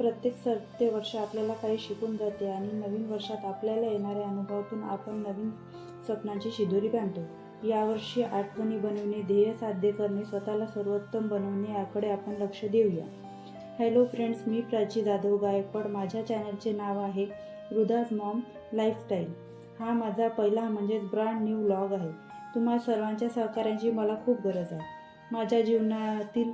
प्रत्येक सरते वर्ष आपल्याला काही शिकून जाते आणि नवीन वर्षात आपल्याला येणाऱ्या अनुभवातून आपण नवीन स्वप्नांची शिदोरी बांधतो. यावर्षी आठवणी बनवणे ध्येय साध्य करणे स्वतःला सर्वोत्तम बनवणे याकडे आपण लक्ष देऊया. हॅलो फ्रेंड्स मी प्राची जाधव गायकवाड. माझ्या चॅनलचे नाव आहे रुदास मॉम लाईफस्टाईल हा माझा पहिला म्हणजेच ब्रँड न्यू ब्लॉग आहे. तुम्हा सर्वांच्या सहकार्यांची मला खूप गरज आहे. माझ्या जीवनातील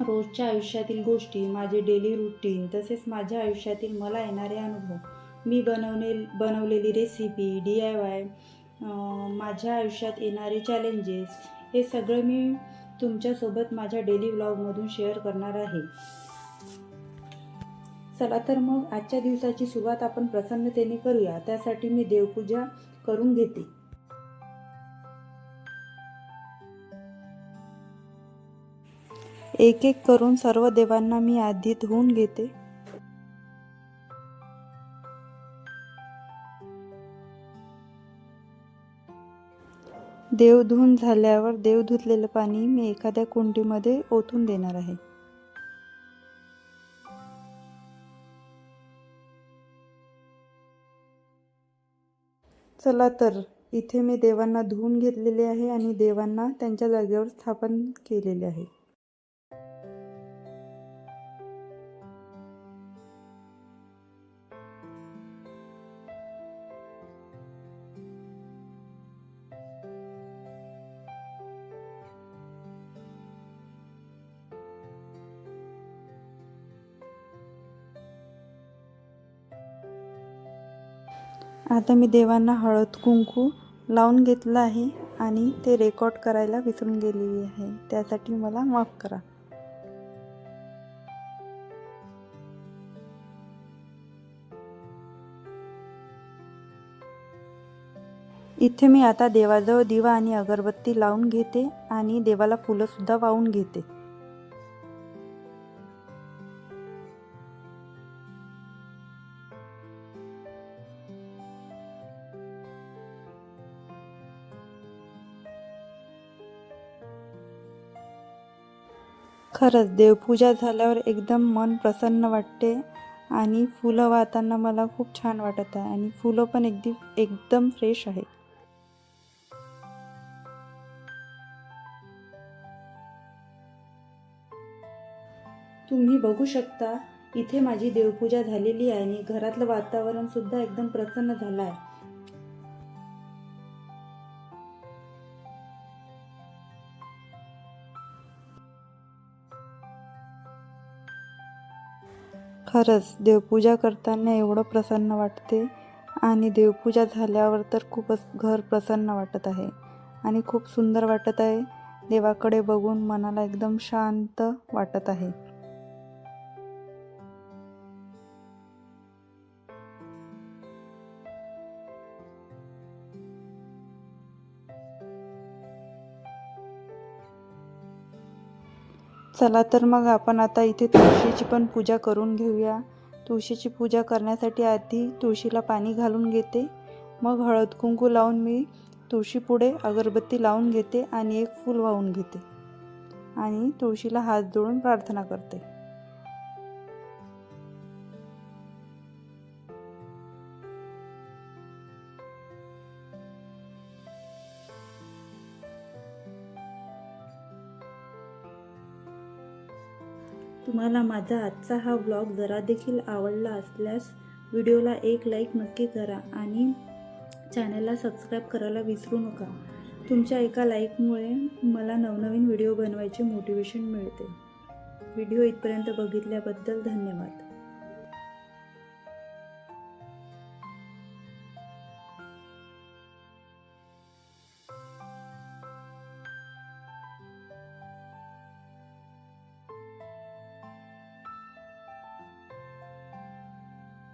रोजच्या आयुष्यातील गोष्टी माझे डेली रुटीन तसेच माझ्या आयुष्यातील मला येणारे अनुभव. मी बनवले बनवलेली रेसिपी डी आय वाय माझ्या आयुष्यात येणारे चॅलेंजेस हे सगळं मी तुमच्यासोबत माझ्या डेली व्लॉगमधून शेअर करणार आहे. चला तर मग आजच्या दिवसाची सुरुवात आपण प्रसन्नतेने करूया. त्यासाठी मी देवपूजा करून घेते. एक एक करून सर्व देवांना मी आधी धुवून घेते. देव धुवून झाल्यावर देव धुतलेलं पाणी मी एखाद्या कुंडीमध्ये ओतून देणार आहे. चला तर इथे मी देवांना धुवून घेतलेले आहे आणि देवांना त्यांच्या जागेवर स्थापन केलेले आहे. आता मी देवांना हळद कुंकू लावून घेतलं आहे आणि ते रेकॉर्ड करायला विसरून गेलेली आहे. त्यासाठी मला माफ करा. इथे मी आता देवाजवळ दिवा आणि अगरबत्ती लावून घेते आणि देवाला फुलंसुद्धा वाहून घेते. खरंच देवपूजा झाल्यावर एकदम मन प्रसन्न वाटते आणि फुलं वाहताना मला खूप छान वाटत आहे आणि फुलं पण एकदम एकदम फ्रेश आहे तुम्ही बघू शकता इथे माझी देवपूजा झालेली आहे आणि घरातलं वातावरण सुद्धा एकदम प्रसन्न झालं आहे. खरंच देवपूजा करताना एवढं प्रसन्न वाटते आणि देवपूजा झाल्यावर तर खूपच घर प्रसन्न वाटत आहे आणि खूप सुंदर वाटत आहे. देवाकडे बघून मनाला एकदम शांत वाटत आहे. चला तर मग आपण आता इथे तुळशीची पण पूजा करून घेऊया. तुळशीची पूजा करण्यासाठी आधी तुळशीला पाणी घालून घेते. मग हळद कुंकू लावून मी तुळशीपुढे अगरबत्ती लावून घेते आणि एक फूल वाहून घेते. आणि तुळशीला हात जोडून प्रार्थना करते. तुम्हाला माझा आजचा हा ब्लॉग जरा देखील आवडला असल्यास व्हिडिओला एक लाईक नक्की करा आणि चॅनलला सबस्क्राईब करायला विसरू नका. तुमच्या एका लाईकमुळे मला नवनवीन व्हिडिओ बनवायचे मोटिवेशन मिळते. व्हिडिओ इथपर्यंत बघितल्याबद्दल धन्यवाद.